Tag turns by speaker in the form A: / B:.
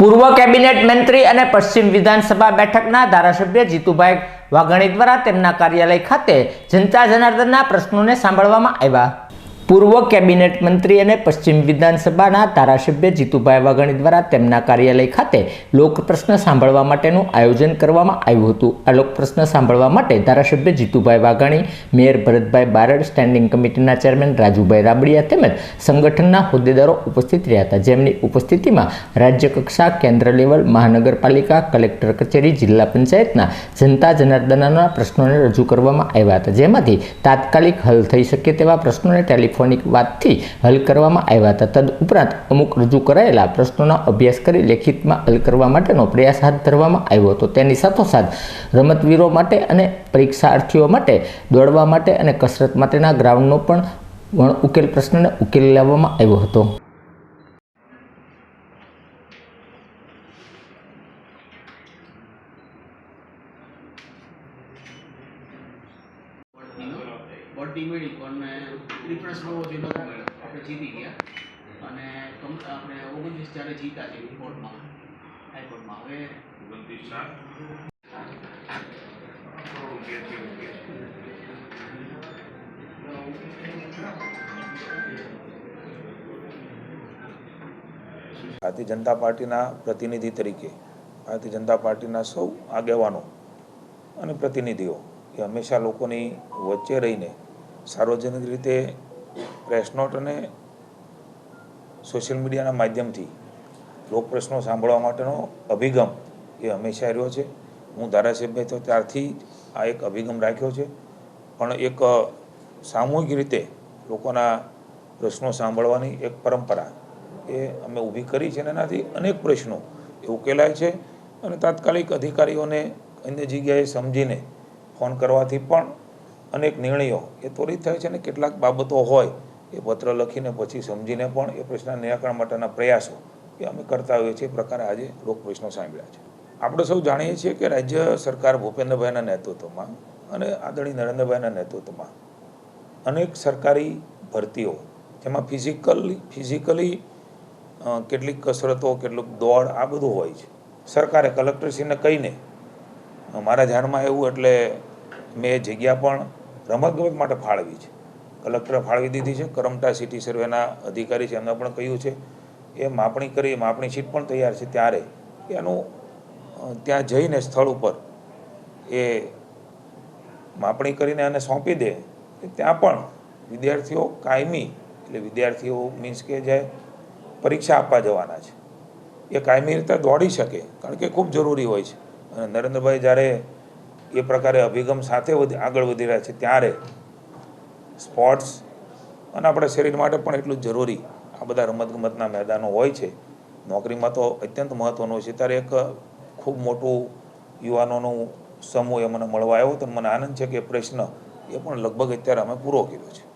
A: પૂર્વ કેબિનેટ મંત્રી અને પશ્ચિમ વિધાનસભા બેઠકના ધારાસભ્ય જીતુભાઈ વાઘાણી દ્વારા તેમના કાર્યાલય ખાતે જનતા જનાર્દનના પ્રશ્નોને સાંભળવામાં આવ્યા. પૂર્વ કેબિનેટ મંત્રી અને પશ્ચિમ વિધાનસભાના ધારાસભ્ય જીતુભાઈ વાઘાણી દ્વારા તેમના કાર્યાલય ખાતે લોક પ્રશ્ન સાંભળવા માટેનું આયોજન કરવામાં આવ્યું હતું. આ લોક પ્રશ્ન સાંભળવા માટે ધારાસભ્ય જીતુભાઈ વાઘાણી, મેયર ભરતભાઈ બારડ, સ્ટેન્ડિંગ કમિટીના ચેરમેન રાજુભાઈ રાબડિયા તેમજ સંગઠનના હોદ્દેદારો ઉપસ્થિત રહ્યા હતા. જેમની ઉપસ્થિતિમાં રાજ્ય કક્ષા કેન્દ્ર લેવલ, મહાનગરપાલિકા, કલેક્ટર કચેરી, જિલ્લા પંચાયતના જનતા જનાર્દનના પ્રશ્નોને રજૂ કરવામાં આવ્યા હતા. જેમાંથી તાત્કાલિક હલ થઈ શકે તેવા પ્રશ્નોને ટેલિફોનિક વાતથી હલ કરવામાં આવ્યા હતા. તદ ઉપરાંત અમુક રજૂ કરાયેલા પ્રશ્નોનો અભ્યાસ કરી લેખિતમાં હલ કરવા માટેનો પ્રયાસ હાથ ધરવામાં આવ્યો હતો. તેની સાથોસાથ રમતવીરો માટે અને પરીક્ષાર્થીઓ માટે દોડવા માટે અને કસરત માટેના ગ્રાઉન્ડનો પણ ઉકેલ પ્રશ્નને ઉકેલી લાવવામાં આવ્યો હતો.
B: બઢતી મળી પણ ડિફરન્સ બહુ વધી નહોતો મળ્યો આપણે જીતી ગયા. અને આપણે ઓગણત્રીસ જ્યારે જીતા છે કોર્ટમાં હાઈકોર્ટમાં હવે
C: ભારતીય જનતા પાર્ટીના પ્રતિનિધિ તરીકે ભારતીય જનતા પાર્ટીના સૌ આગેવાનો અને પ્રતિનિધિઓ એ હંમેશા લોકોની વચ્ચે રહીને સાર્વજનિક રીતે પ્રેસ નોટ અને સોશિયલ મીડિયાના માધ્યમથી લોક પ્રશ્નો સાંભળવા માટેનો અભિગમ એ હંમેશા રહ્યો છે. હું ધારાસભ્ય તો ત્યારથી આ એક અભિગમ રાખ્યો છે. પણ એક સામૂહિક રીતે લોકોના પ્રશ્નો સાંભળવાની એક પરંપરા એ અમે ઊભી કરી છે અને એનાથી અનેક પ્રશ્નો એ ઉકેલાય છે અને તાત્કાલિક અધિકારીઓને અન્ય જગ્યાએ સમજીને ફોન કરવાથી પણ અનેક નિર્ણયો એ ત્વરિત થાય છે અને કેટલાક બાબતો હોય એ પત્ર લખીને પછી સમજીને પણ એ પ્રશ્નના નિરાકરણ માટેના પ્રયાસો એ અમે કરતા હોઈએ છીએ. એ પ્રકારે આજે લોક પ્રશ્નો સાંભળ્યા છે. આપણે સૌ જાણીએ છીએ કે રાજ્ય સરકાર ભૂપેન્દ્રભાઈના નેતૃત્વમાં અને આદરણીય નરેન્દ્રભાઈના નેતૃત્વમાં અનેક સરકારી ભરતીઓ, જેમાં ફિઝિકલી ફિઝિકલી કેટલીક કસરતો, કેટલુંક દોડ આ બધું હોય છે. સરકારે કલેક્ટરશ્રીને કહીને, મારા ધ્યાનમાં એવું એટલે મેં જગ્યા પણ રમતગમત માટે ફાળવી છે. કલેક્ટરે ફાળવી દીધી છે. કરમટા સિટી સર્વેના અધિકારી છે. એમને પણ કહ્યું છે એ માપણી કરી, માપણી શીટ પણ તૈયાર છે ત્યારે. એનું ત્યાં જઈને સ્થળ ઉપર એ માપણી કરીને એને સોંપી દે. ત્યાં પણ વિદ્યાર્થીઓ કાયમી, એટલે વિદ્યાર્થીઓ મીન્સ કે જે પરીક્ષા આપવા જવાના છે. એ કાયમી રીતે દોડી શકે, કારણ કે ખૂબ જરૂરી હોય છે. અને નરેન્દ્રભાઈ જ્યારે એ પ્રકારે અભિગમ સાથે આગળ વધી રહ્યા છે. ત્યારે સ્પોર્ટ્સ અને આપણા શરીર માટે પણ એટલું જરૂરી આ બધા રમતગમતના મેદાનો હોય છે. નોકરીમાં તો અત્યંત મહત્ત્વનું હોય છે. ત્યારે એક ખૂબ મોટું યુવાનોનું સમૂહ એ મને મળવા આવ્યો તો મને આનંદ છે કે પ્રશ્ન એ પણ લગભગ અત્યારે અમે પૂરો કર્યો છે.